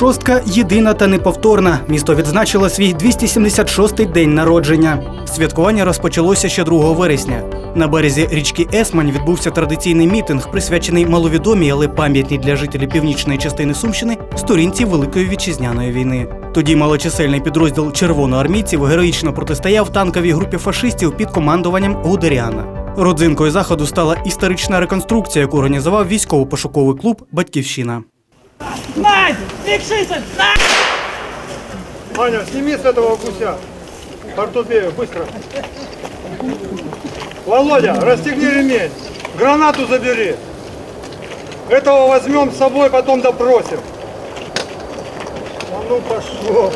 Шостка єдина та неповторна. Місто відзначило свій 276-й день народження. Святкування розпочалося ще 2 вересня. На березі річки Есмань відбувся традиційний мітинг, присвячений маловідомій, але пам'ятній для жителів північної частини Сумщини сторінці Великої вітчизняної війни. Тоді малочисельний підрозділ червоноармійців героїчно протистояв танковій групі фашистів під командуванням Гудеріана. Родзинкою заходу стала історична реконструкція, яку організував військово-пошуковий клуб Батьківщина. Надь! Фиксируйся! Надь! Аня, сними с этого гуся. Портупею, быстро. Володя, расстегни ремень. Гранату забери. Этого возьмем с собой, потом допросим. А ну пошел.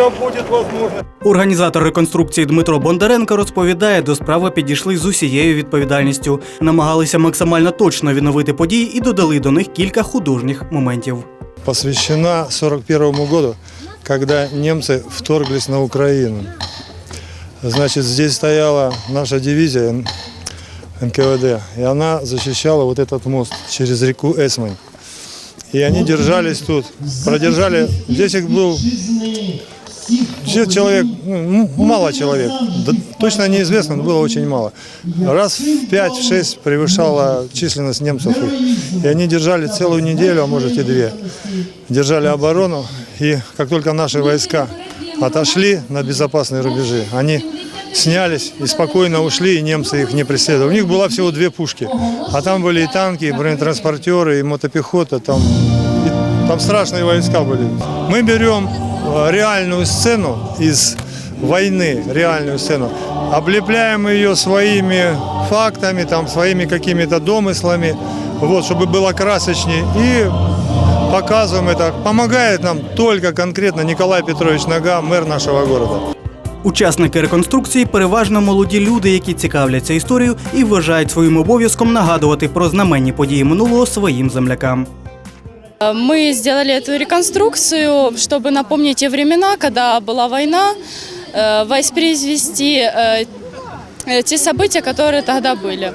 У тебя будет возможность. Організатор реконструкції Дмитро Бондаренко розповідає, до справи підійшли з усією відповідальністю, намагалися максимально точно відновити події і додали до них кілька художніх моментів. Посвящена 41 году, когда немцы вторглись на Украину. Значит, здесь стояла наша дивизия Н- НКВД, и она защищала вот этот мост через реку Эсмань. И они держались тут, продержали, здесь их был Все человек, ну, мало человек, Да, точно неизвестно, но было очень мало. Раз в 5-6 превышала численность немцев. И они держали целую неделю, а может и две. Держали оборону, и как только наши войска отошли на безопасные рубежи, они снялись и спокойно ушли, и немцы их не преследовали. У них было всего две пушки, а там были и танки, и бронетранспортеры, и мотопехота, там, и- там страшные войска были. Мы берем реальную сцену из войны, реальную сцену, облепляем ее своими фактами, там, своими какими-то домыслами, вот, чтобы было красочнее, и показываем это. Помогает нам только конкретно Николай Петрович Нога, мэр нашего города. Учасники реконструкції переважно молоді люди, які цікавляться історією і вважають своїм обов'язком нагадувати про знаменні події минулого своїм землякам. Мы сделали эту реконструкцию, чтобы напомнить те времена, когда была война, э, воспроизвести э, э, те события, которые тогда были.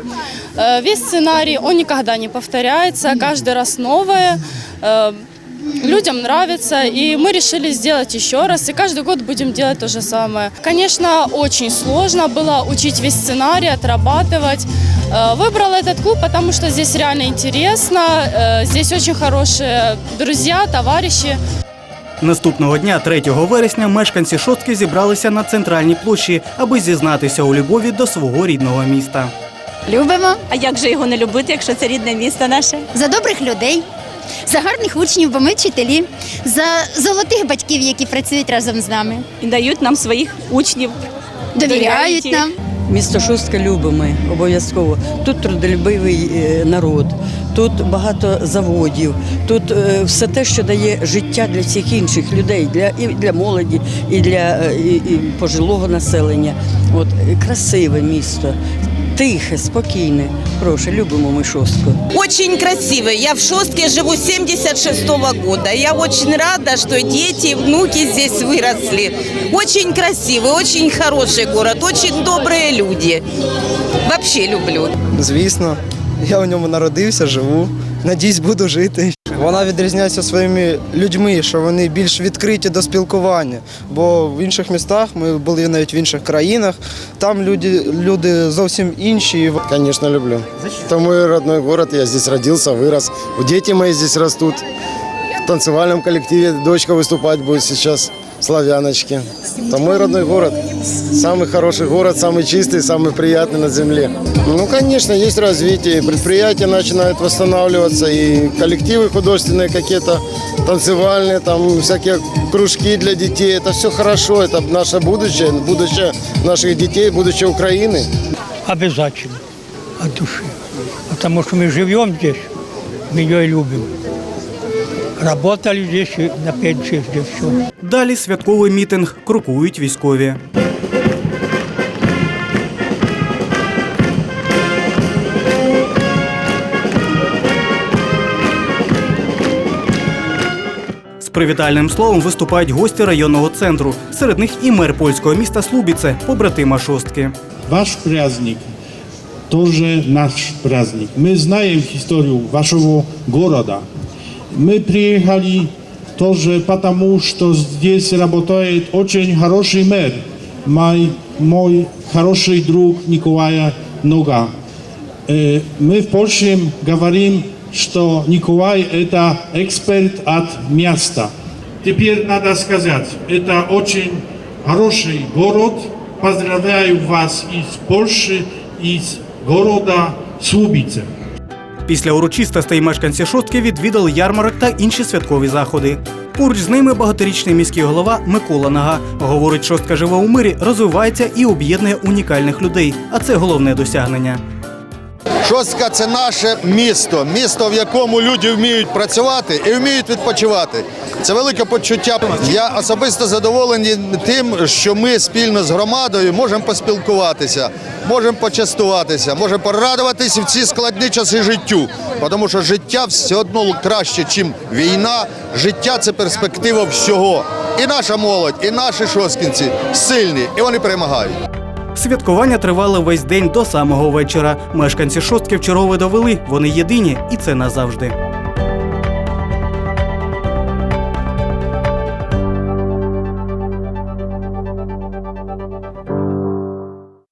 Э, Весь сценарий, он никогда не повторяется, каждый раз новое. Э, Людям нравится, и мы решили сделать еще раз, и каждый год будем делать то же самое. Конечно, очень сложно было учить весь сценарий, отрабатывать. Э, Выбрала этот клуб, потому что здесь реально интересно, э, здесь очень хорошие друзья, товарищи. Наступного дня, 3 вересня, мешканці шостки зібралися на центральній площі, аби зізнатися у любові до свого рідного міста. Любимо А як же його не любити, якщо це рідне місто наше? за добрих людей, за гарних учнів, бо ми вчителі, за золотих батьків, які працюють разом з нами, І дають нам своїх учнів. довіряють Довіряють. нам. Місто Шостка любимо обов'язково. Тут трудолюбивий е, народ, тут багато заводів, тут е, все те, що дає життя для всіх інших людей, для і для молоді, і для е, і, і пожилого населення. От е, красиве місто, тихе, спокійне. Прошу, любимо ми шостку. Очень красиво. Я в Шостке живу с 76 года. Я очень рада, что дети, внуки здесь выросли. Очень красивый, очень хороший город, очень добрые люди. Вообще люблю. Звісно, я у ньому народився, живу. Надіюсь, буду жити. Вона відрізняється своїми людьми, що вони більш відкриті до спілкування. Бо в інших містах ми були навіть в інших країнах. Там люди, люди зовсім інші. Конечно, люблю. Это мой родной город, я здесь родился, вырос. Дети мои здесь растут. В танцевальном коллективе дочка выступать будет сейчас, славяночки. Это мой родной город. Самый хороший город, самый чистый, самый приятный на земле. Ну, конечно, есть развитие. Предприятия начинают восстанавливаться, и коллективы художественные какие-то, танцевальные, там всякие кружки для детей. Это все хорошо, это наше будущее, будущее наших детей, будущее Украины. Обязательно. От души. Потому что мы живем здесь, мы ее и любим. Работали здесь и на пенсии здесь все. Далі святковий мітинг крокують військові. привітальним словом виступають гості районного центру. Серед них і мер польського міста Слубіце, побратима шостки. Wasz праздник тоже наш праздник. Мы знаем историю вашего города. Мы приехали тоже потому, что здесь работает очень хороший мэр, мой, мой хороший друг Николая Нога. Э, Мы в Польше говорим, что Николай – это эксперт от места. Теперь надо сказать, это очень хороший город. Поздравляю вас из Польши, из города Słubice. Після урочистостей мешканці шостки відвідали ярмарок та інші святкові заходи. Поруч з ними багаторічний міський голова Микола Нага говорить, шостка живе у мирі, розвивається і об'єднує унікальних людей. А це головне досягнення. Шостка це наше місто, місто, в якому люди вміють працювати і вміють відпочивати. Це велике почуття. Я особисто задоволений тим, що ми спільно з громадою можемо поспілкуватися, можемо почастуватися, можемо порадуватися в ці складні часи життю. Тому що життя все одно краще, ніж війна. Життя це перспектива всього. І наша молодь, і наші шосткінці сильні, і вони перемагають. Святкування тривали весь день до самого вечора. Мешканці шостки вчергове довели, вони єдині, і це назавжди.